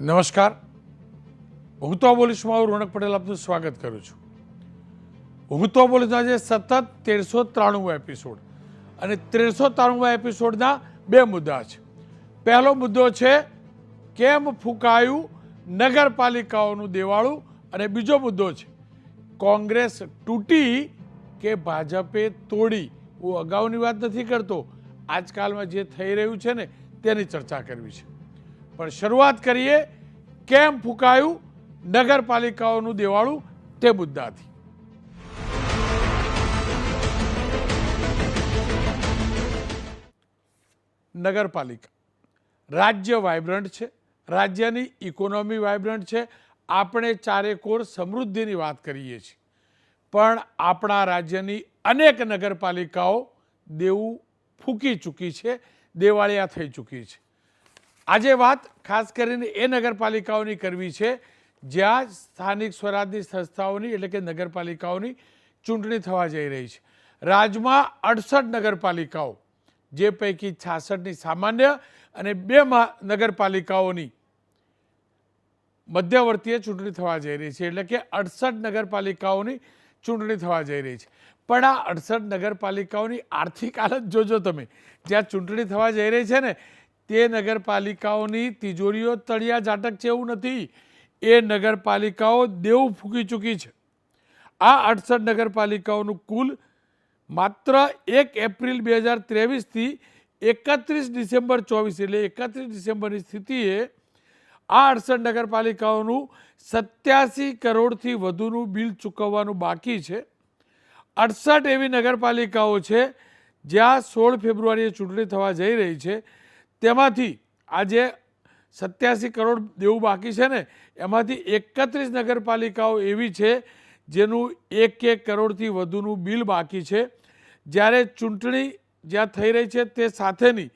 નમસ્કાર. હું તો બોલીશમાં હું રોનક પટેલ આપનું સ્વાગત કરું છું. હું તો બોલીશના જે સતત તેરસો ત્રાણું એપિસોડ અને ત્રેસો ત્રાણું એપિસોડના બે મુદ્દા છે. પહેલો મુદ્દો છે, કેમ ફૂંકાયું નગરપાલિકાઓનું દેવાળું? અને બીજો મુદ્દો છે, કોંગ્રેસ તૂટી કે ભાજપે તોડી? હું અગાઉની વાત નથી કરતો. આજકાલમાં જે થઈ રહ્યું છે ને, તેની ચર્ચા કરવી છે. પણ શરૂઆત કરીએ કેમ ફૂંકાયું નગરપાલિકાઓનું દેવાળું તે મુદ્દાથી. નગરપાલિકા. રાજ્ય વાઇબ્રન્ટ છે, રાજ્યની ઇકોનોમી વાઇબ્રન્ટ છે, આપણે ચારેકોર સમૃદ્ધિની વાત કરીએ છીએ. પણ આપણા રાજ્યની અનેક નગરપાલિકાઓ દેવું ફૂંકી ચૂકી છે, દેવાળિયા થઈ ચૂકી છે. આજે વાત ખાસ કરીને એ નગરપાલિકાઓની કરવી છે, જ્યાં સ્થાનિક સ્વરાજની સંસ્થાઓની એટલે કે નગરપાલિકાઓની ચૂંટણી થવા જઈ રહી છે. રાજ્યમાં અડસઠ નગરપાલિકાઓ, જે પૈકી છાસઠની સામાન્ય અને બે નગરપાલિકાઓની મધ્યવર્તીય ચૂંટણી થવા જઈ રહી છે, એટલે કે અડસઠ નગરપાલિકાઓની ચૂંટણી થવા જઈ રહી છે. પણ આ અડસઠ નગરપાલિકાઓની આર્થિક હાલત જોજો તમે. જ્યાં ચૂંટણી થવા જઈ રહી છે ને તે નગરપાલિકાઓની તિજોરીઓ તળિયા ઝાટક છે એવું નથી. એ નગરપાલિકાઓ દેવું ફૂંકી ચૂકી છે. આ અડસઠ નગરપાલિકાઓનું કુલ માત્ર એક એપ્રિલ બે હજાર ત્રેવીસથી એકત્રીસ ડિસેમ્બર ચોવીસ એટલે એકત્રીસ ડિસેમ્બરની સ્થિતિએ આ અડસઠ નગરપાલિકાઓનું સત્યાસી કરોડથી વધુનું બિલ ચૂકવવાનું બાકી છે. અડસઠ એવી નગરપાલિકાઓ છે જ્યાં સોળ ફેબ્રુઆરીએ ચૂંટણી થવા જઈ રહી છે. તેમાંથી આજે સત્યાસી કરોડ દેવું બાકી છે ને, એમાંથી એકત્રીસ નગરપાલિકાઓ એવી છે જેનું એક એક કરોડથી વધુનું બિલ બાકી છે. જ્યારે ચૂંટણી જ્યાં થઈ રહી છે તે સાથેની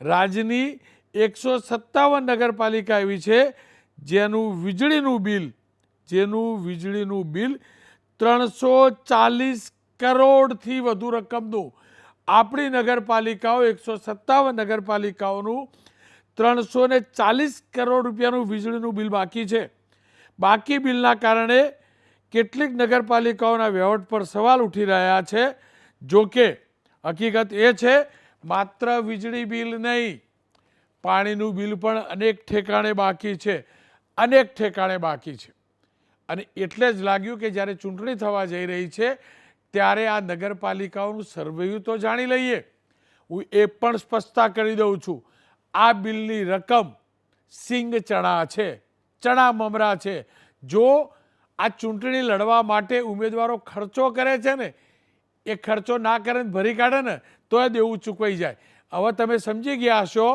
રાજ્યની એકસો સત્તાવન નગરપાલિકા એવી છે જેનું વીજળીનું બિલ, જેનું વીજળીનું બિલ ત્રણસો ચાલીસ કરોડથી વધુ રકમનું આપણી નગરપાલિકાઓ, એકસો સત્તાવન નગરપાલિકાઓનું ત્રણસો ને ચાલીસ કરોડ રૂપિયાનું વીજળીનું બિલ બાકી છે. બાકી બિલના કારણે કેટલીક નગરપાલિકાઓના વહીવટ પર સવાલ ઉઠી રહ્યા છે. જો કે હકીકત એ છે, માત્ર વીજળી બિલ નહીં, પાણીનું બિલ પણ અનેક ઠેકાણે બાકી છે, અનેક ઠેકાણે બાકી છે. અને એટલે જ લાગ્યું કે જ્યારે ચૂંટણી થવા જઈ રહી છે ત્યારે આ નગરપાલિકાઓનું સર્વેયું તો જાણી લઈએ. હું એ પણ સ્પષ્ટતા કરી દઉં છું. આ બિલની રકમ સિંગ ચણા છે, ચણા મમરા છે. જો આ ચૂંટણી લડવા માટે ઉમેદવારો ખર્ચો કરે છે ને, એ ખર્ચો ના કરે ભરી કાઢે ને, તો એ દેવું ચૂકવાઈ જાય. હવે તમે સમજી ગયા હશો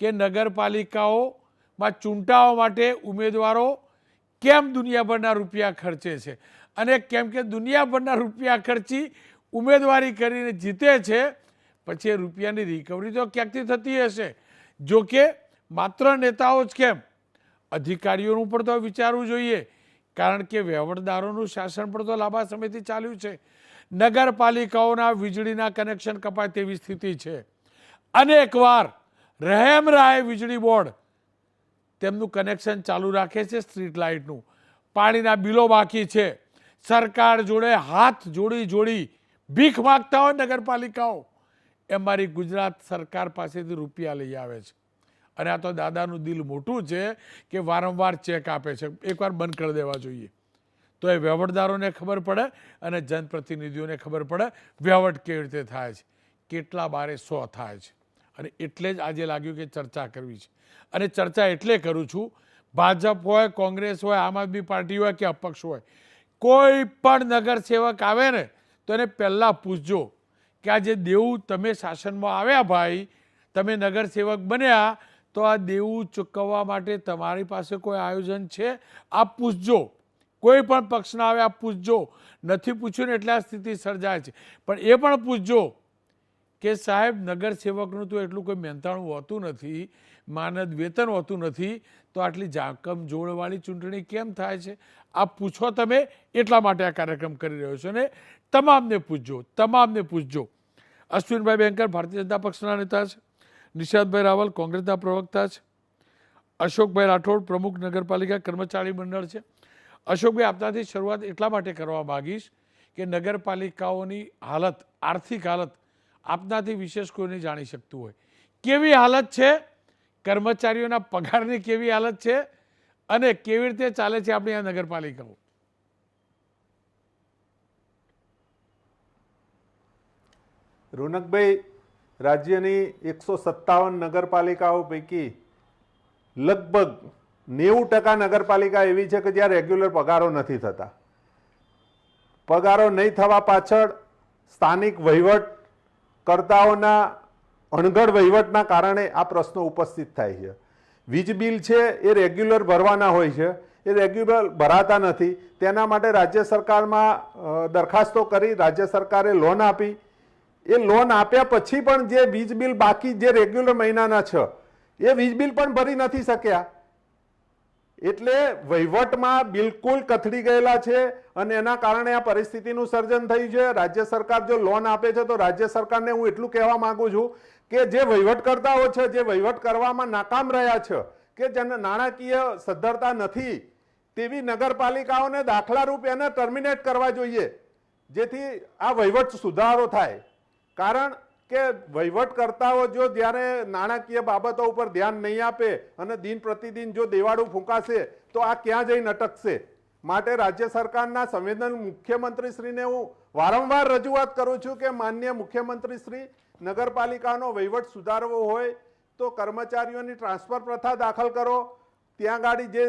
કે નગરપાલિકાઓમાં ચૂંટાવા માટે ઉમેદવારો કેમ દુનિયાભરના રૂપિયા ખર્ચે છે? અને કેમ કે દુનિયાભરના રૂપિયા ખર્ચી ઉમેદવારી કરીને જીતે છે, પછી એ રૂપિયાની રિકવરી તો ક્યાંકથી થતી હશે? જો કે માત્ર નેતાઓ જ કેમ? અધિકારીઓનું પણ તો વિચારવું જોઈએ, કારણ કે વહીવટદારોનું શાસન પણ તો લાંબા સમયથી ચાલ્યું છે. નગરપાલિકાઓના વીજળીના કનેક્શન કપાય તેવી સ્થિતિ છે. અનેકવાર રહેમ રાય વીજળી બોર્ડ તેમનું કનેક્શન ચાલુ રાખે છે સ્ટ્રીટ લાઇટનું. પાણીના બિલો બાકી છે. સરકાર જોડે હાથ જોડી જોડી ભીખ માગતા હોય નગરપાલિકાઓ, એ મારી ગુજરાત સરકાર પાસેથી રૂપિયા લઈ આવે છે. અને આ તો દાદાનું દિલ મોટું છે કે વારંવાર ચેક આપે છે. એકવાર બંધ કરી દેવા જોઈએ. તો એ વહીવટદારોને ખબર પડે અને જનપ્રતિનિધિઓને ખબર પડે વહીવટ કેવી રીતે થાય છે. કેટલા બારે સો થાય છે. અને એટલે જ આજે લાગ્યું કે ચર્ચા કરવી છે. અને ચર્ચા એટલે કરું છું, ભાજપ હોય, કોંગ્રેસ હોય, આમ આદમી પાર્ટી હોય કે અપક્ષ હોય કોઈ પણ નગરસેવક આવે ને, તો એને પહેલાં પૂછજો કે આ જે દેવું તમે શાસનમાં આવ્યા ભાઈ, તમે નગરસેવક બન્યા, તો આ દેવું ચૂકવવા માટે તમારી પાસે કોઈ આયોજન છે? આપ પૂછજો. કોઈ પણ પક્ષના આવે, આપ પૂછજો. નથી પૂછ્યું ને એટલે આ સ્થિતિ સર્જાય છે. પણ એ પણ પૂછજો કે સાહેબ, નગરસેવકનું તો એટલું કોઈ મહેનતાણું હોતું નથી, માનદ વેતન હોતું નથી તો આટલી જાકમ જોડવાળી ચૂંટણી કેમ થાય છે? આ પૂછો તમે, એટલા માટે આ કાર્યક્રમ કરી રહ્યો છો. અને તમામને પૂછજો તમામને પૂછજો. અશ્વિનભાઈ બેંકર ભારતીય જનતા પક્ષના નેતા છે. નિશાંતભાઈ રાવલ કોંગ્રેસના પ્રવક્તા છે. અશોકભાઈ રાઠોડ પ્રમુખ નગરપાલિકા કર્મચારી મંડળ છે. અશોકભાઈ, આપનાથી શરૂઆત એટલા માટે કરવા માગીશ કે નગરપાલિકાઓની હાલત, આર્થિક હાલત આપનાથી વિશેષ કોઈને જાણી શકતું હોય. કેવી હાલત છે? કર્મચારીઓના પગારની કેવી હાલત છે અને કેવી રીતે ચાલે છે આપણી આ નગરપાલિકાઓ? રોનકભાઈ, રાજ્યની એકસો સત્તાવન નગરપાલિકાઓ પૈકી લગભગ નેવું ટકા નગરપાલિકા એવી છે કે જ્યાં રેગ્યુલર પગારો નથી થતા. પગારો નહીં થવા પાછળ સ્થાનિક વહીવટ કરતાઓના અણઘડ વહીવટના કારણે આ પ્રશ્નો ઉપસ્થિત થાય છે. વીજ બિલ છે એ રેગ્યુલર ભરવાના હોય છે. એ રેગ્યુલર ભરાતા નથી. તેના માટે રાજ્ય સરકારમાં દરખાસ્તો કરી રાજ્ય સરકારે લોન આપી. એ લોન આપ્યા પછી પણ જે વીજ બિલ બાકી જે રેગ્યુલર મહિનાના છે, એ વીજ બિલ પણ ભરી નથી શક્યા. એટલે વહીવટમાં બિલકુલ કથળી ગયેલા છે અને એના કારણે આ પરિસ્થિતિનું સર્જન થયું છે. રાજ્ય સરકાર જો લોન આપે છે તો રાજ્ય સરકારને હું એટલું કહેવા માંગુ છું કે જે વહીવટકર્તાઓ છે, જે વહીવટ કરવામાં નાકામ રહ્યા છે, કે જેને નાણાકીય સદ્ધરતા નથી, તેવી નગરપાલિકાઓને દાખલા રૂપ એને ટર્મિનેટ કરવા જોઈએ, જેથી આ વહીવટ સુધારો થાય. કારણ કે વહીવટકર્તાઓ જો જ્યારે નાણાકીય બાબતો ઉપર ધ્યાન નહીં આપે અને દિન પ્રતિદિન જો દેવાળું ફૂંકાશે, તો આ ક્યાં જઈને અટકશે? માટે રાજ્ય સરકારના સંવેદન મુખ્યમંત્રીશ્રીને હું વારંવાર રજૂઆત કરું છું કે માન્ય મુખ્યમંત્રીશ્રી, નગરપાલિકાનો વહીવટ સુધારવો હોય તો કર્મચારીઓની ટ્રાન્સફર પ્રથા દાખલ કરો ત્યાં ગાડી જે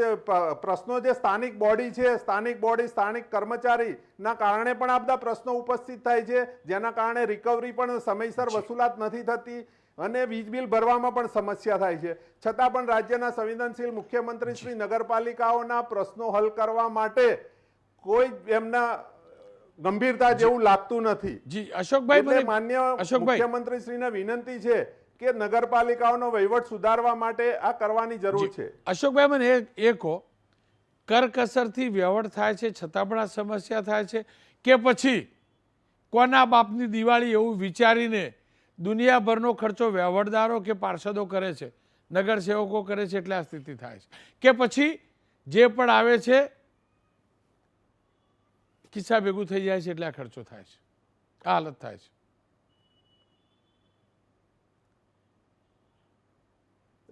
પ્રશ્નો જે સ્થાનિક બોડી છે સ્થાનિક બોડી સ્થાનિક કર્મચારીના કારણે પણ આ બધા પ્રશ્નો ઉપસ્થિત થાય છે જેના કારણે રિકવરી પણ સમયસર વસૂલાત નથી થતી અને વીજ બિલ ભરવામાં પણ સમસ્યા થાય છે. છતાં પણ રાજ્યના સંવેદનશીલ મુખ્યમંત્રી શ્રી નગરપાલિકાઓના પ્રશ્નો હલ કરવા માટે કોઈ એમના ગંભીરતા જેવું લાગતું નથી. જી અશોકભાઈ માન્ય અશોક મુખ્યમંત્રી શ્રીને વિનંતી છે કે નગરપાલિકાઓનો વહીવટ સુધારવા માટે આ કરવાની જરૂર છે? અશોકભાઈ મને એ કહો. કરકસરથી વ્યવહાર થાય છે છતાં પણ આ સમસ્યા થાય છે કે પછી કોના બાપની દિવાળી એવું વિચારીને દુનિયાભરનો ખર્ચો વ્યવહારદારો કે પાર્ષદો કરે છે નગરસેવકો કરે છે એટલે આ સ્થિતિ થાય છે. કે પછી જે પણ આવે છે કિસ્સા ભેગું થઈ જાય છે એટલે આ ખર્ચો થાય છે. આ હાલત થાય છે.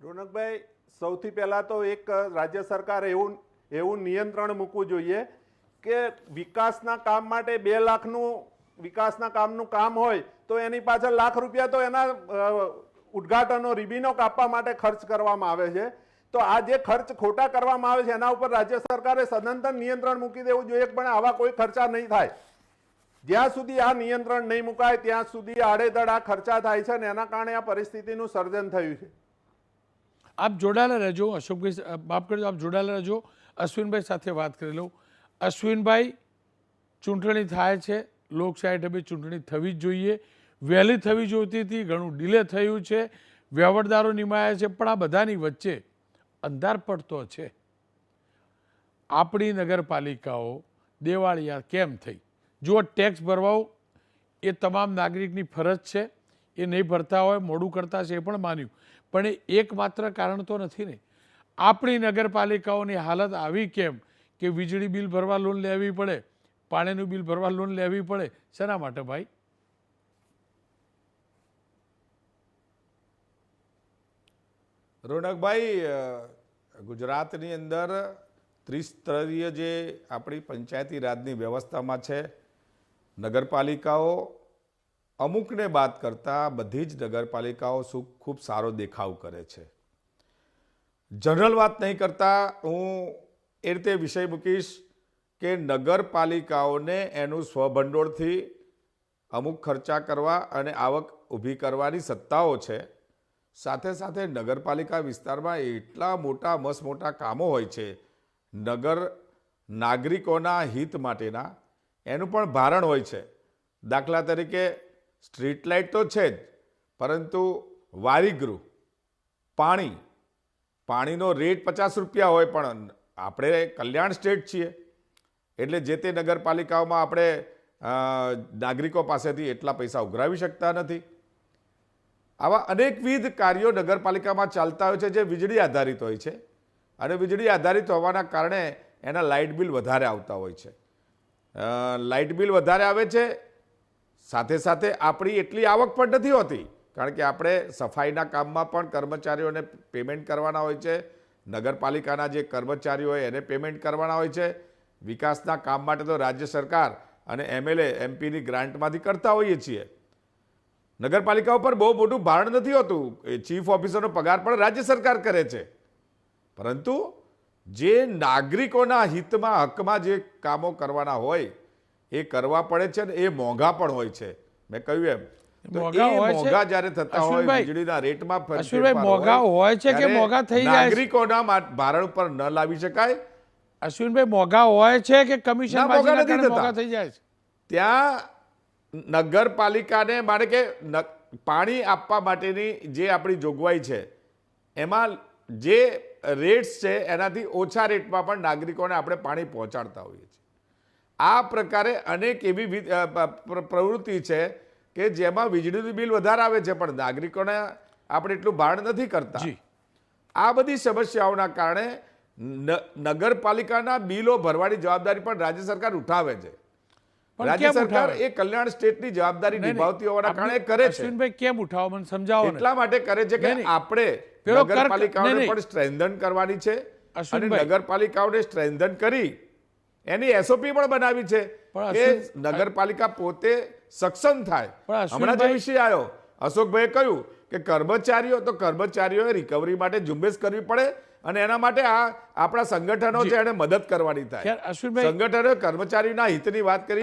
રોનકભાઈ, સૌથી પહેલા તો એક રાજ્ય સરકારે એવું એવું નિયંત્રણ મૂકવું જોઈએ કે વિકાસના કામ માટે બે લાખનું, વિકાસના કામનું કામ હોય તો એની પાછળ લાખ રૂપિયા તો એના ઉદઘાટનો રિબીનો કાપવા માટે ખર્ચ કરવામાં આવે છે. તો આ જે ખર્ચ ખોટા કરવામાં આવે છે, એના ઉપર રાજ્ય સરકારે સદંતર નિયંત્રણ મૂકી દેવું જોઈએ, પણ આવા કોઈ ખર્ચા નહીં થાય. જ્યાં સુધી આ નિયંત્રણ નહીં મુકાય, ત્યાં સુધી આડેધડ આ ખર્ચા થાય છે અને એના કારણે આ પરિસ્થિતિનું સર્જન થયું છે. આપ જોડાયેલા રહેજો. અશોકભાઈ માફ કરજો, આપ જોડાયેલા રહેજો. અશ્વિનભાઈ સાથે વાત કરી લઉં. અશ્વિનભાઈ, ચૂંટણી થાય છે. લોકશાહી ઢબે ચૂંટણી થવી જ જોઈએ. વહેલી થવી જોઈતી હતી, ઘણું ડિલે થયું છે. વ્યવહારદારો નિમાયા છે, પણ આ બધાની વચ્ચે અંધાર પડતો છે. આપણી નગરપાલિકાઓ દેવાળિયા કેમ થઈ? જુઓ, ટેક્સ ભરવાઓ એ તમામ નાગરિકની ફરજ છે. એ નહીં ભરતા હોય, મોડું કરતા છે, એ પણ માન્યું. પણ એ એકમાત્ર કારણ તો નથી ને. આપણી નગરપાલિકાઓની હાલત આવી કેમ કે વીજળી બિલ ભરવા લોન લેવી પડે, પાણીનું બિલ ભરવા લોન લેવી પડે, શેના માટે ભાઈ? રોનકભાઈ ગુજરાતની અંદર ત્રિસ્તરીય જે આપણી પંચાયતી રાજની વ્યવસ્થામાં છે, નગરપાલિકાઓ અમુકને બાદ કરતાં બધી જ નગરપાલિકાઓ ખૂબ સારો દેખાવ કરે છે. જનરલ વાત નહીં કરતા હું એ રીતે વિષય મૂકીશ કે નગરપાલિકાઓને એનું સ્વભંડોળથી અમુક ખર્ચા કરવા અને આવક ઊભી કરવાની સત્તાઓ છે. સાથે સાથે નગરપાલિકા વિસ્તારમાં એટલા મોટા મસ્ત મોટા કામો હોય છે નગર નાગરિકોના હિત માટેના, એનું પણ ભારણ હોય છે. દાખલા તરીકે સ્ટ્રીટ લાઇટ તો છે જ, પરંતુ વારીગૃહ, પાણી, પાણીનો રેટ પચાસ રૂપિયા હોય પણ આપણે કલ્યાણ સ્ટેટ છીએ. એટલે જે તે નગરપાલિકાઓમાં આપણે નાગરિકો પાસેથી એટલા પૈસા ઉઘરાવી શકતા નથી. આવા અનેકવિધ કાર્યો નગરપાલિકામાં ચાલતા હોય છે જે વીજળી આધારિત હોય છે અને વીજળી આધારિત હોવાના કારણે એના લાઇટ બિલ વધારે આવતા હોય છે. લાઇટ બિલ વધારે આવે છે સાથે સાથે આપણી એટલી આવક પણ નથી હોતી, કારણ કે આપણે સફાઈના કામમાં પણ કર્મચારીઓને પેમેન્ટ કરવાના હોય છે, નગરપાલિકાના જે કર્મચારીઓ હોય એને પેમેન્ટ કરવાના હોય છે, વિકાસના કામ માટે તો રાજ્ય સરકાર અને એમએલએ એમપીની ગ્રાન્ટમાંથી કરતા હોઈએ છીએ. નગરપાલિકા ઉપર બહુ મોટું ભારણ નથી હોતું, એ ચીફ ઓફિસરનો પગાર પણ રાજ્ય સરકાર કરે છે. પરંતુ જે નાગરિકોના હિતમાં, હકમાં જે કામો કરવાના હોય એ કરવા પડે છે ને એ મોંઘા પણ હોય છે. મેં કહ્યું એમ. ભારણ પર ન લાવી શકાય. અશ્વિનભાઈ મોંઘા હોય છે કે કમિશન થઈ જાય છે? ત્યાં નગરપાલિકાને માને કે પાણી આપવા માટેની જે આપણી જોગવાઈ છે એમાં જે રેટ્સ છે એનાથી ઓછા રેટમાં પણ નાગરિકોને આપણે પાણી પહોંચાડતા હોઈએ છીએ. આ પ્રકારે અનેક એવી પ્રવૃત્તિ છે કે જેમાં વીજળીનું બિલ વધારે આવે છે પણ નાગરિકોને આપણે એટલું ભાડ નથી કરતા. આ બધી સમસ્યાઓના કારણે નગરપાલિકાના બિલો ભરવાની જવાબદારી પણ રાજ્ય સરકાર ઉઠાવે છે. રાજ્ય સરકાર એ કલ્યાણ સ્ટેટની જવાબદારી. નિભાવતી હોવાના કારણે કરે છે. અશ્વિનભાઈ કેમ ઉઠાવો? મને સમજાવો એટલા માટે કરે છે કે. આપણે નગરપાલિકાઓને. પણ સ્ટ્રેન્ધન કરવાની છે અને નગરપાલિકાઓને સ્ટ્રેન્ધન કરી એની એસઓપી પણ બનાવી છે પણ કે નગરપાલિકા પોતે સક્ષમ થાય. હમણાં જે વિષય આવ્યો અશોકભાઈએ કહ્યું કે કર્મચારીઓ તો કર્મચારીઓએ રિકવરી માટે ઝુંબેશ કરવી પડે અને એના માટે આ આપણા સંગઠનો છે એને મદદ કરવાની થાય. સંગઠનો કર્મચારીના હિતની વાત કરી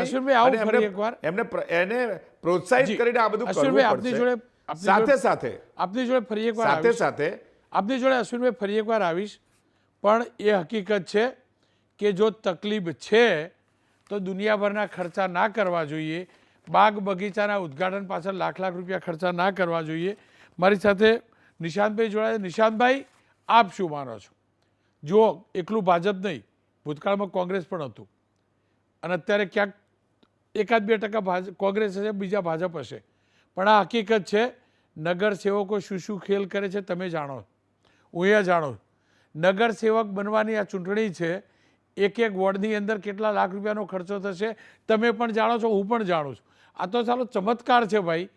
એમને- એને પ્રોત્સાહિત કરીને આ બધું કરવું આપની જોડે- સાથે સાથે. આપની જોડે ફરી એકવાર સાથે સાથે. આપની જોડે અશ્વિનભાઈ ફરી એકવાર આવીશ. પણ એ હકીકત છે કે જો તકલીફ છે, તો દુનિયાભરના ખર્ચા ના કરવા જોઈએ. બાગ બગીચાના ઉદ્ઘાટન પાછળ લાખ લાખ રૂપિયા ખર્ચા ના કરવા જોઈએ. મારી સાથે નિશાંતભાઈ જોડાયા. નિશાંતભાઈ, આપ શું માનો છો? જુઓ એકલું ભાજપ નહીં, ભૂતકાળમાં કોંગ્રેસ પણ હતું. અને અત્યારે ક્યાંક એકાદ બે ટકા કોંગ્રેસ હશે, બીજા ભાજપ હશે. પણ આ હકીકત છે નગર સેવકો શું શું ખેલ કરે છે, તમે જાણો. હું એ જાણો. નગર સેવક બનવાની આ ચૂંટણી છે એક એક વોર્ડની અંદર કેટલા લાખ રૂપિયાનો ખર્ચો થશે, તમે પણ જાણો છો, હું પણ જાણું છું. આ તો ચાલો ચમત્કાર છે ભાઈ,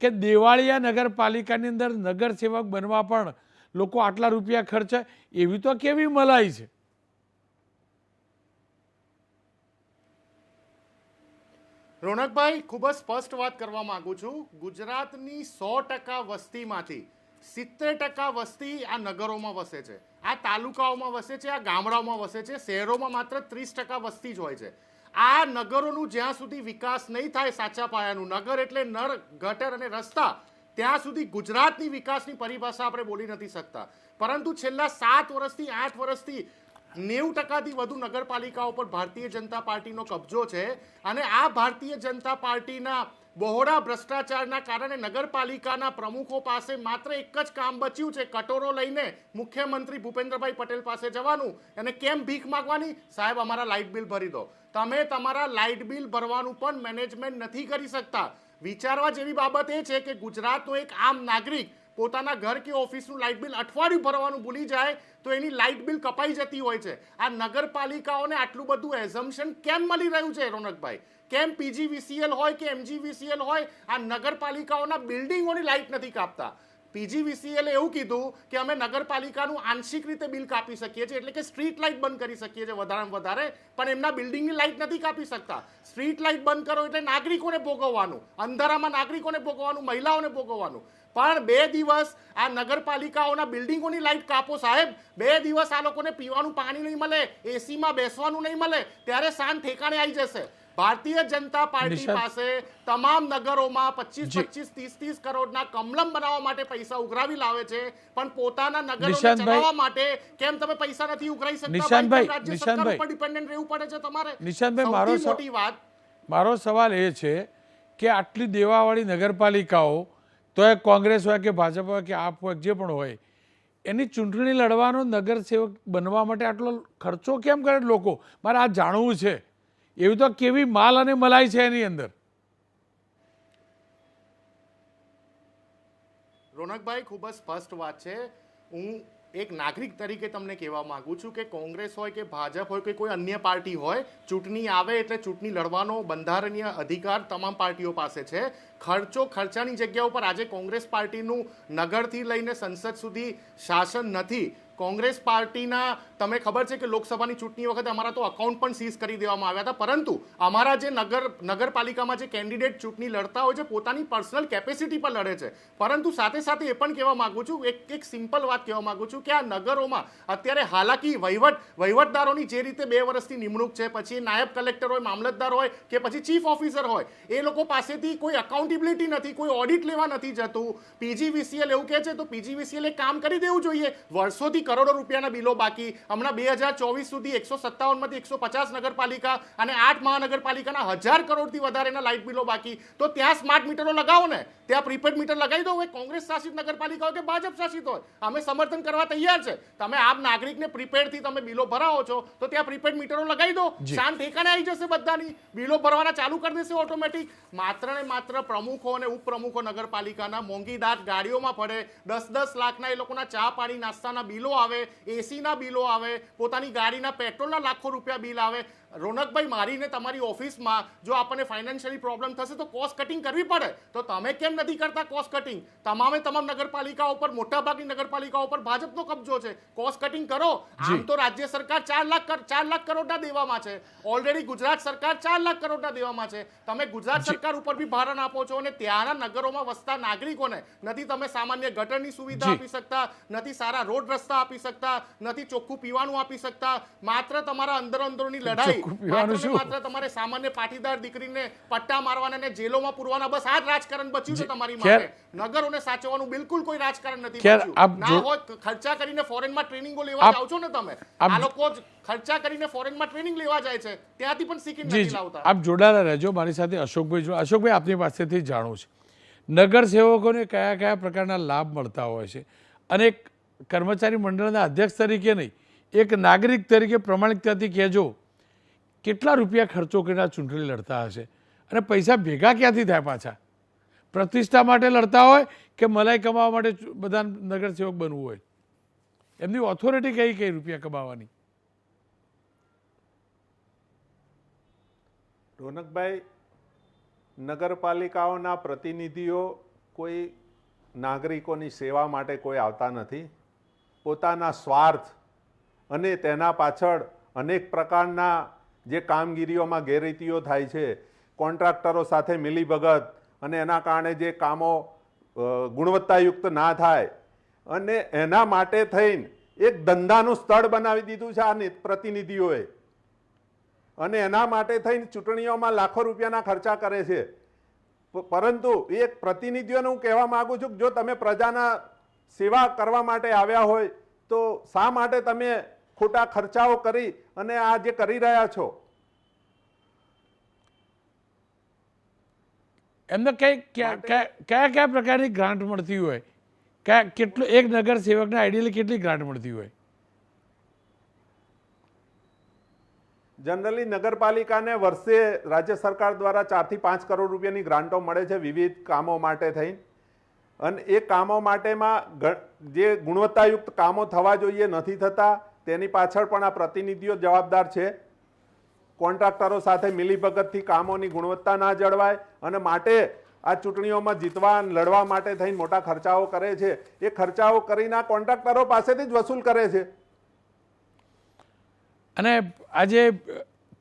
કે દેવાળિયા નગરપાલિકાની અંદર નગર સેવક બનવા પણ લોકો આટલા રૂપિયા ખર્ચે, એવી તો કેવી મલાઈ છે? રોનકભાઈ, ખૂબ જ સ્પષ્ટ વાત કરવા માંગુ છું. ગુજરાતની સો ટકા વસ્તીમાંથી સિત્તેર ટકા વસ્તી આ નગરોમાં વસે છે. આ તાલુકાઓમાં વસે છે, આ ગામડાઓમાં વસે છે, શહેરોમાં માત્ર ત્રીસ ટકા વસ્તી જ હોય છે. આ નગરોનું જ્યાં સુધી વિકાસ નહીં થાય સાચા પાયાનું, નગર એટલે નળ, ગટર અને રસ્તા, ત્યાં સુધી ગુજરાતની વિકાસની પરિભાષા આપણે બોલી નથી શકતા. પરંતુ છેલ્લા સાત વર્ષથી, આઠ વર્ષથી નેવું ટકાથી વધુ નગરપાલિકાઓ પર ભારતીય જનતા પાર્ટીનો કબજો છે અને આ ભારતીય જનતા પાર્ટીના બહોળા ભ્રષ્ટાચારના કારણે નગરપાલિકાના પ્રમુખો પાસે માત્ર એક જ કામ બચ્યું છે, કટોરો લઈને મુખ્યમંત્રી ભૂપેન્દ્રભાઈ પટેલ પાસે જવાનું અને કેમ ભીખ માગવાની? સાહેબ, અમારા લાઇટ બિલ ભરી દો. તમે તમારા લાઇટ બિલ ભરવાનું પણ મેનેજમેન્ટ નથી કરી શકતા. વિચારવા જેવી બાબત એ છે કે ગુજરાતનો એક આમ નાગરિક પોતાના ઘર કે ઓફિસનું લાઇટ બિલ અઠવાડિયું ભરવાનું ભૂલી જાય તો એની લાઇટ બિલ કપાઈ જતી હોય છે. આ નગરપાલિકાઓને આટલું બધું એઝમ્પશન કેમ મળી રહ્યું છે, રોનકભાઈ? કેમ પીજીવીસીએલ હોય કે એમજીવીસીએલ હોય? આ નગરપાલિકાઓના બિલ્ડિંગોની લાઇટ નથી કાપતા. પીજીવીસીએલે એવું કીધું કે અમે નગરપાલિકાનું આંશિક રીતે બિલ કાપી શકીએ છીએ, એટલે કે સ્ટ્રીટ લાઇટ બંધ કરી શકીએ છીએ વધારેમાં વધારે, પણ એમના બિલ્ડિંગની લાઇટ નથી કાપી શકતા. સ્ટ્રીટ લાઇટ બંધ કરો એટલે નાગરિકોને ભોગવવાનું, અંધારામાં નાગરિકોને ભોગવવાનું, મહિલાઓને ભોગવવાનું. પણ બે દિવસ આ નગરપાલિકાઓના બિલ્ડિંગોની લાઇટ કાપો સાહેબ. બે દિવસ આ લોકોને પીવાનું પાણી નહીં મળે એસીમાં બેસવાનું નહીં મળે, ત્યારે સાંજ ઠેકાણે આવી જશે. ભારતીય જનતા પાર્ટી પાસે તમામ નગરોમાં પચીસ. પચીસ ત્રીસ ત્રીસ કરોડના કમલમ બનાવવા માટે પૈસા ઉઘરાવી લાવે છે. પણ પોતાના નગર ચલાવવા માટે કેમ તમે પૈસા નથી ઉઘરાવી શકતા? નિશાંતભાઈ, ભાઈ? કેમ નિશાંતભાઈ. ડિપેન્ડન્ટ રહેવું પડે છે તમારે? નિશાંતભાઈ, મારો મોટી વાત. મારો સવાલ એ છે કે આટલી દેવાવાળી નગરપાલિકાઓ તો એ કોંગ્રેસ હોય કે ભાજપ હોય કે આપ હોય જે પણ હોય એની ચૂંટણી લડવાનો નગરસેવક બનવા માટે આટલો ખર્ચો કેમ કરે લોકો? મારે આ જાણવું છે. એવી તો કેવી માલ અને મલાઈ છે એની અંદર. રોનકભાઈ, ખૂબ જ સ્પષ્ટ વાત છે. હું એક નાગરિક તરીકે તમને કહેવા માંગુ છું કે કોંગ્રેસ હોય કે ભાજપ હોય કે કોઈ અન્ય પાર્ટી હોય, ચૂંટણી આવે એટલે ચૂંટણી લડવાનો બંધારણીય અધિકાર તમામ પાર્ટીઓ પાસે છે. ખર્ચો ખર્ચાની જગ્યા ઉપર આજે કોંગ્રેસ પાર્ટીનું નગરથી લઈને સંસદ સુધી શાસન નથી. કોંગ્રેસ પાર્ટીના તમે ખબર છે કે લોકસભાની ચૂંટણી વખતે અમારા તો અકાઉન્ટ પણ સીઝ કરી દેવામાં આવ્યા હતા. પરંતુ અમારા જે નગર, નગરપાલિકામાં જે કેન્ડિડેટ ચૂંટણી લડતા હોય છે, પોતાની પર્સનલ કેપેસિટી પર લડે છે. પરંતુ સાથે સાથે એ પણ કહેવા માંગુ છું, એક એક સિમ્પલ વાત કહેવા માંગુ છું કે આ નગરોમાં અત્યારે હાલાકી, વહીવટ, વહીવટદારોની જે રીતે બે વર્ષની નિમણૂક છે, પછી નાયબ કલેક્ટર હોય, મામલતદાર હોય, કે પછી ચીફ ઓફિસર હોય, એ લોકો પાસેથી કોઈ અકાઉન્ટેબિલિટી નથી, કોઈ ઓડિટ લેવા નથી જતું. પીજીવીસીએલ એવું કહે છે, તો પીજીવીસીએલ એ કામ કરી દેવું જોઈએ. વર્ષોથી કરોડો રૂપિયાના બિલો બાકી. હમણાં બે હજાર ચોવીસ સુધી એકસો સત્તાવનમાંથી એકસો પચાસ નગરપાલિકા અને આઠ મહાનગરપાલિકાના હજાર કરોડથી વધારેના લાઇટ બિલો બાકી. તો ત્યાં સ્માર્ટ મીટરો લગાવો ને. ત્યાં પ્રીપેડ મીટર લગાવી દો. હોય કોંગ્રેસ શાસિત નગરપાલિકા હોય કે ભાજપ શાસિત હોય અમે સમર્થન કરવા તૈયાર છે. તમે આમ નાગરિકને પ્રીપેડથી તમે બિલો ભરાવો છો તો ત્યાં પ્રીપેડ મીટરો લગાવી દો. શાન ઠેકાણે આવી જશે બધાની. બિલો ભરવાના ચાલુ કરી દેશે ઓટોમેટિક. માત્ર ને માત્ર પ્રમુખો અને ઉપપ્રમુખો નગરપાલિકાના મોંઘીદાટ ગાડીઓમાં પડે દસ દસ લાખના એ લોકોના ચા પાણી નાસ્તાના બિલો આવે એસીના બિલો આવે પોતાની ગાડીના પેટ્રોલના લાખો રૂપિયા બિલ આવે રોનકભાઈ મારીને તમારી ઓફિસમાં જો આપણને ફાઇનાન્શિયલી પ્રોબ્લેમ થશે તો કોસ્ટ કટિંગ કરવી પડે. તો તમે કેમ નથી કરતા કોસ્ટ કટિંગ તમામે તમામ નગરપાલિકાઓ પર મોટાભાગની નગરપાલિકાઓ પર ભાજપનો કબજો છે. કોસ્ટ કટિંગ કરો. આમ તો રાજ્ય સરકાર ચાર લાખ ચાર લાખ કરોડના દેવામાં છે. ઓલરેડી ગુજરાત સરકાર ચાર લાખ કરોડના દેવામાં છે. તમે ગુજરાત સરકાર ઉપર બી ભારણ આપો છો અને ત્યાંના નગરોમાં વસતા નાગરિકોને નથી તમે સામાન્ય ગટરની સુવિધા આપી શકતા નથી સારા રોડ રસ્તા આપી શકતા નથી ચોખ્ખું પીવાનું આપી શકતા. માત્ર તમારા અંદર અંદરોની લડાઈ માત્ર ને માત્ર તમારે સામાન્ય પાટીદાર દીકરીને પટ્ટા મારવાના ને જેલોમાં પૂરવાના બસ આ જ રાજકારણ બચ્યું છે તમારી માટે નગરોને સાચવવાનું બિલકુલ કોઈ રાજકારણ નથી બચ્યું. ના જો- ખર્ચા કરીને ફોરેનમાં ટ્રેનિંગો લેવા જાવ છો ને તમે? આ લોકો ખર્ચા કરીને ફોરેનમાં ટ્રેનિંગ લેવા જાય છે. ત્યાંથી પણ શીખી નથી લાવતા. આપ જોડાયેલા રહેજો. મારી સાથે અશોકભાઈ જો અશોકભાઈ આપની પાસેથી જાણું છે. નગર સેવકોને કયા કયા પ્રકારના લાભ મળતા હોય છે? અને કર્મચારી મંડળના અધ્યક્ષ તરીકે નહીં એક નાગરિક તરીકે પ્રમાણિકતાથી કહેજો. કેટલા રૂપિયા ખર્ચો કરીને ચૂંટણી લડતા હશે? અને પૈસા ભેગા ક્યાંથી થાય પાછા? પ્રતિષ્ઠા માટે લડતા હોય કે મલાઈ કમાવા માટે બધા નગરસેવક બનવું હોય? એમની ઓથોરિટી કઈ કઈ રૂપિયા કમાવાની? રોનકભાઈ, નગરપાલિકાઓના પ્રતિનિધિઓ કોઈ નાગરિકોની સેવા માટે કોઈ આવતા નથી? પોતાના સ્વાર્થ અને તેના પાછળ અનેક પ્રકારના જે કામગીરીઓમાં ગેરરીતિઓ થાય છે, કોન્ટ્રાક્ટરો સાથે મિલીભગત અને એના કારણે જે કામો ગુણવત્તાયુક્ત ના થાય અને એના માટે થઈને એક ધંધાનું સ્થળ બનાવી દીધું છે આ પ્રતિનિધિઓએ. અને એના માટે થઈને ચૂંટણીઓમાં લાખો રૂપિયાના ખર્ચા કરે છે. પરંતુ એક પ્રતિનિધિઓને હું કહેવા માગું છું કે જો તમે પ્રજાના સેવા કરવા માટે આવ્યા હોય તો શા માટે તમે ખોટા ખર્ચાઓ કરી અને આ જે કરી રહ્યા છો. એમને કઈ ક્યાં કયા પ્રકારની ગ્રાન્ટ મળતી હોય? કયા કેટલું એક નગર સેવકને આઈડિયલી કેટલી ગ્રાન્ટ મળતી હોય? જનરલી નગરપાલિકાને વર્ષે રાજ્ય સરકાર દ્વારા ચારથી પાંચ કરોડ રૂપિયાની ગ્રાન્ટો મળે છે વિવિધ કામો માટે થઈ અને એ કામો માટેમાં જે ગુણવત્તાયુક્ત કામો થવા જોઈએ નથી થતા તેની પાછળ પણ આ પ્રતિનિધિઓ જવાબદાર છે. કોન્ટ્રાક્ટરો સાથે મિલીભગતથી કામોની ગુણવત્તા ના જળવાય અને માટે આ ચૂંટણીઓમાં જીતવા લડવા માટે થઈને મોટા ખર્ચાઓ કરે છે. એ ખર્ચાઓ કરીને આ કોન્ટ્રાક્ટરો પાસેથી જ વસૂલ કરે છે. અને આજે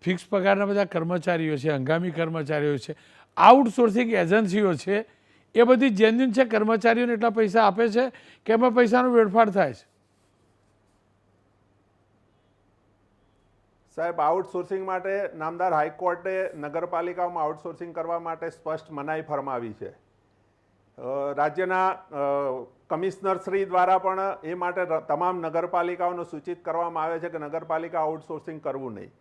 ફિક્સ પગારના બધા કર્મચારીઓ છે, હંગામી કર્મચારીઓ છે, આઉટસોર્સિંગ એજન્સીઓ છે, એ બધી જેન્યુન છે, કર્મચારીઓને એટલા પૈસા આપે છે કે એમાં પૈસાનો વેડફાડ થાય છે. સાહેબ આઉટસોર્સિંગ માટે નામદાર હાઈકોર્ટે નગરપાલિકાઓમાં આઉટસોર્સિંગ કરવા માટે સ્પષ્ટ મનાઈ ફરમાવી છે. રાજ્યના કમિશનરશ્રી કમિશનર શ્રી દ્વારા પણ એ માટે તમામ નગરપાલિકાઓને સૂચિત કરવામાં આવે છે કે નગરપાલિકા આઉટસોર્સિંગ કરવું નહીં.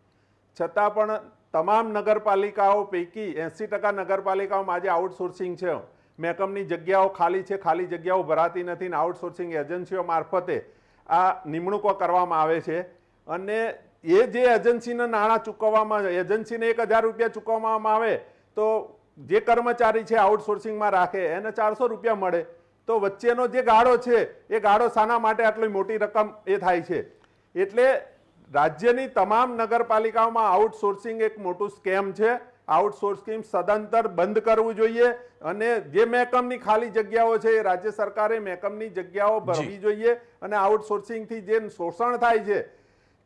છતાં પણ તમામ નગરપાલિકાઓ પૈકી એંસી ટકા નગરપાલિકાઓમાં આજે આઉટસોર્સિંગ છે. મેકમની જગ્યાઓ ખાલી છે, ખાલી જગ્યાઓ ભરાતી નથી ને આઉટસોર્સિંગ એજન્સીઓ મારફતે આ નિમણૂકો કરવામાં આવે છે. અને એ જે એજન્સીને નાણાં ચૂકવવામાં એજન્સીને એક હજાર રૂપિયા ચૂકવવામાં આવે તો જે કર્મચારી છે આઉટસોર્સિંગમાં રાખે એને ચારસો રૂપિયા મળે. તો વચ્ચેનો જે ગાળો છે એ ગાળો શાના માટે આટલી મોટી રકમ એ થાય છે. એટલે રાજ્યની તમામ નગરપાલિકાઓમાં આઉટસોર્સિંગ એક મોટું સ્કેમ છે. આઉટસોર્સિંગ સદંતર બંધ કરવું જોઈએ અને જે મહેકમની ખાલી જગ્યાઓ છે એ રાજ્ય સરકારે મહેકમની જગ્યાઓ ભરવી જોઈએ અને આઉટસોર્સિંગથી જે શોષણ થાય છે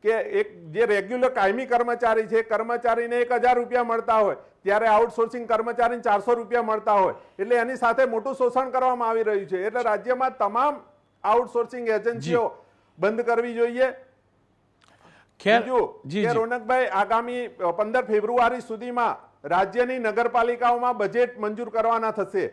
કે એક જે રેગ્યુલર કાયમી કર્મચારી છે કર્મચારીને એક હજાર રૂપિયા મળતા હોય ત્યારે આઉટસોર્સિંગ કર્મચારીને ચારસો રૂપિયા મળતા હોય. એટલે એની સાથે મોટું શોષણ કરવામાં આવી રહ્યું છે. એટલે રાજ્યમાં તમામ આઉટસોર્સિંગ એજન્સીઓ બંધ કરવી જોઈએ. બીજું રોનકભાઈ આગામી પંદર ફેબ્રુઆરી સુધીમાં રાજ્યની નગરપાલિકાઓમાં બજેટ મંજૂર કરવાના થશે.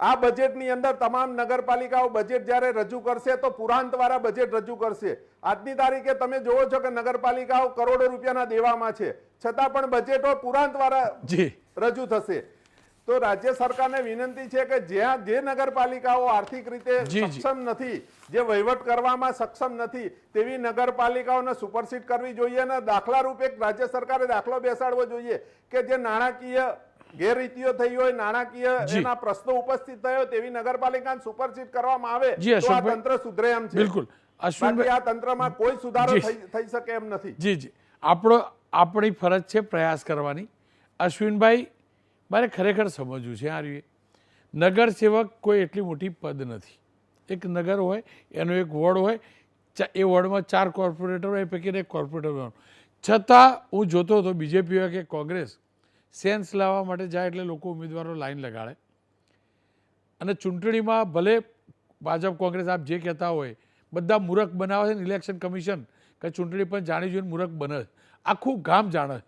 આ બજેટની અંદર તમામ નગરપાલિકાઓ બજેટ જ્યારે રજૂ કરશે તો પુરાંતવાળા બજેટ રજૂ કરશે. આજની તારીખે તમે જોવો છો કે નગરપાલિકાઓ કરોડો રૂપિયાના દેવામાં છે. છતાં પણ બજેટો પુરાંતવાળા રજૂ થશે. તો રાજ્ય સરકારને વિનંતી છે કે જ્યાં જે નગરપાલિકાઓ આર્થિક રીતે. સક્ષમ નથી જે વહીવટ કરવામાં સક્ષમ નથી તેવી નગરપાલિકાઓને સુપરસીડ કરવી જોઈએ અને દાખલા રૂપે રાજ્ય સરકારે દાખલો બેસાડવો જોઈએ કે જે નાણાકીય ગેરરીતિઓ થઈ હોય નાણાકીય એના પ્રશ્નો ઉપસ્થિત થયો તેવી નગરપાલિકાને સુપરસીડ કરવામાં આવે તો આ તંત્ર સુધરે એમ છે. બિલકુલ. અશ્વિનભાઈ આ તંત્રમાં કોઈ સુધારો થઈ શકે એમ નથી. જી જી. આપણો આપણી ફરજ છે પ્રયાસ કરવાની. અશ્વિનભાઈ મારે ખરેખર સમજવું છે આ રીતે નગર સેવક કોઈ એટલી મોટી પદ નથી. એક નગર હોય એનો એક વોર્ડ હોય એ વોર્ડમાં ચાર કોર્પોરેટર હોય એ પૈકીને એક કોર્પોરેટર છતાં હું જોતો હતો બીજેપી હોય કે કોંગ્રેસ સેન્સ લાવવા માટે જાય એટલે લોકો ઉમેદવારો લાઈન લગાડે. અને ચૂંટણીમાં ભલે ભાજપ, કોંગ્રેસ આપ જે કહેતા હોય, બધા મૂરખ બનાવે છે ને ઇલેક્શન કમિશન, કે ચૂંટણી પણ જાણી જોઈને મૂરખ બને આખું ગામ જાણે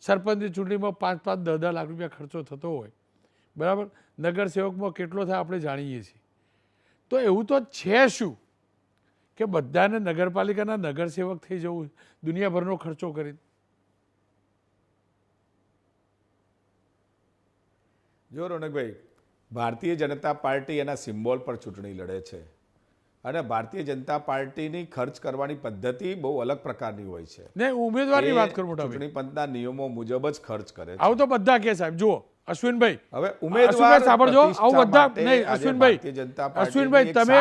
સરપંચની ચૂંટણીમાં પાંચ પાંચ દસ દસ લાખ રૂપિયા ખર્ચો થતો હોય. બરાબર? નગરસેવકમાં કેટલો થાય આપણે જાણીએ છીએ. તો એવું તો છે શું? કે બધાને નગરપાલિકાના નગરસેવક થઈ જવું, દુનિયાભરનો ખર્ચો કરીને. જો રોનકભાઈ ભારતીય જનતા પાર્ટી એના સિમ્બોલ પર ચૂંટણી લડે છે અને ભારતીય જનતા પાર્ટીની ખર્ચ કરવાની પદ્ધતિ બહુ અલગ પ્રકારની હોય છે. ને ઉમેદવારની વાત કરું મોટા ચૂંટણી પંચના નિયમો મુજબ જ ખર્ચ કરે છે. આવું તો બધા કે સાહેબ જુઓ અશ્વિનભાઈ. હવે ઉમેદવાર સાંભળજો આવું બધા નહીં અશ્વિનભાઈ જનતા અશ્વિનભાઈ તમે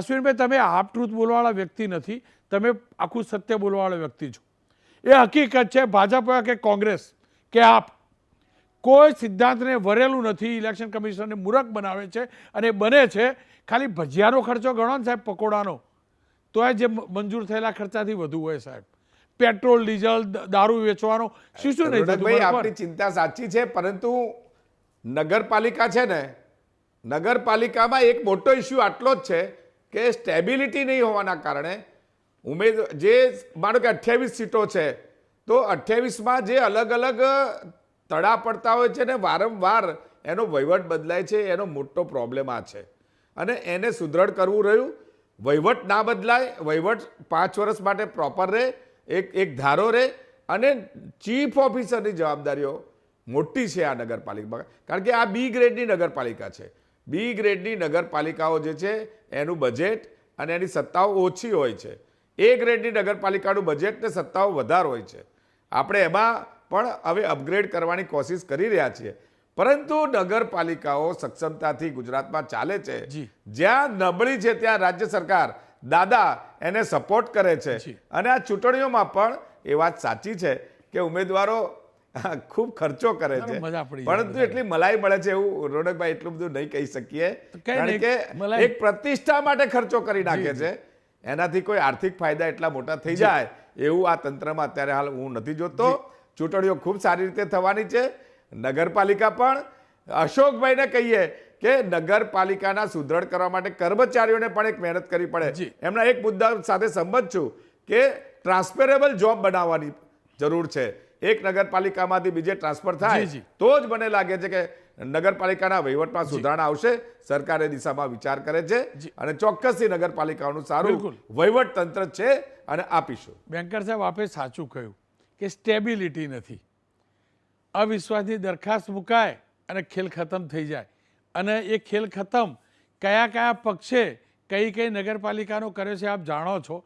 અશ્વિનભાઈ તમે હાફ ટ્રુથ બોલવાવાળા વ્યક્તિ નથી તમે આખું સત્ય બોલવાવાળા વ્યક્તિ છો. એ હકીકત છે ભાજપ કે કોંગ્રેસ કે આપ? કોઈ સિદ્ધાંતને વરેલું નથી ઇલેક્શન કમિશનને મૂરખ બનાવે છે અને બને છે. ખાલી ભજીયાનો ખર્ચો ગણો ને સાહેબ પકોડાનો. તો એ જે મંજૂર થયેલા ખર્ચાથી વધુ હોય સાહેબ. પેટ્રોલ ડીઝલ દારૂ વેચવાનો શું શું નહીં આપણી ચિંતા સાચી છે પરંતુ નગરપાલિકા છે ને નગરપાલિકામાં એક મોટો ઇસ્યુ આટલો જ છે કે સ્ટેબિલિટી નહીં હોવાના કારણે ઉમેદ જે માનો કે અઠ્યાવીસ સીટો છે તો અઠ્યાવીસમાં જે અલગ અલગ તડા પડતા હોય છે ને વારંવાર એનો વહીવટ બદલાય છે, એનો મોટો પ્રોબ્લેમ આ છે. અને એને સુદૃઢ કરવું રહ્યું. વહીવટ ના બદલાય, વહીવટ પાંચ વર્ષ માટે પ્રોપર રહે, એક એક ધારો રહે. અને ચીફ ઓફિસરની જવાબદારીઓ મોટી છે આ નગરપાલિકામાં. કારણ કે આ બી ગ્રેડની નગરપાલિકા છે. બી ગ્રેડની નગરપાલિકાઓ જે છે, એનું બજેટ અને એની સત્તાઓ ઓછી હોય છે. એ ગ્રેડની નગરપાલિકાનું બજેટ ને સત્તાઓ વધારે હોય છે. આપણે એમાં પણ હવે અપગ્રેડ કરવાની કોશિશ કરી રહ્યા છીએ. પરંતુ નગરપાલિકાઓ સક્ષમતાથી ગુજરાતમાં ચાલે છે. જ્યાં નબળી છે ત્યાં રાજ્ય સરકાર દાદા એને સપોર્ટ કરે છે. અને આ ચૂંટણીઓમાં પણ એ વાત સાચી છે કે ઉમેદવારો ખૂબ ખર્ચો કરે છે. પરંતુ એટલી મલાઈ મળે છે એવું રોનકભાઈ એટલું બધું નહીં કહી શકીએ. કારણ કે એક પ્રતિષ્ઠા માટે ખર્ચો કરી નાખે છે. એનાથી કોઈ આર્થિક ફાયદા એટલા મોટા થઈ જાય એવું આ તંત્રમાં અત્યારે હાલ હું નથી જોતો. ચૂંટણીઓ ખૂબ સારી રીતે થવાની છે. નગરપાલિકા પણ અશોકભાઈને કહીએ કે નગરપાલિકાના સુદ્રઢ કરવા માટે કર્મચારીઓને પણ એક મહેનત કરવી પડે. એમના એક મુદ્દા સાથે સંમત છું કે ટ્રાન્સપેરેબલ જોબ બનાવવાની જરૂર છે. એક નગરપાલિકામાંથી બીજે ટ્રાન્સફર થાય. તો જ મને લાગે છે કે નગરપાલિકાના વહીવટમાં સુધારણા આવશે સરકાર એ દિશામાં વિચાર કરે છે અને ચોક્કસથી નગરપાલિકાઓનું સારું વહીવટ તંત્ર છે અને આપીશું. બેંકર સાહેબ આપે સાચું કહ્યું. કે સ્ટેબિલિટી નથી. અવિશ્વાસની દરખાસ્ત મુકાય અને ખેલ ખતમ થઈ જાય. અને એ ખેલ ખતમ કયા કયા પક્ષે કઈ કઈ નગરપાલિકાનો કર્યો છે આપ જાણો છો.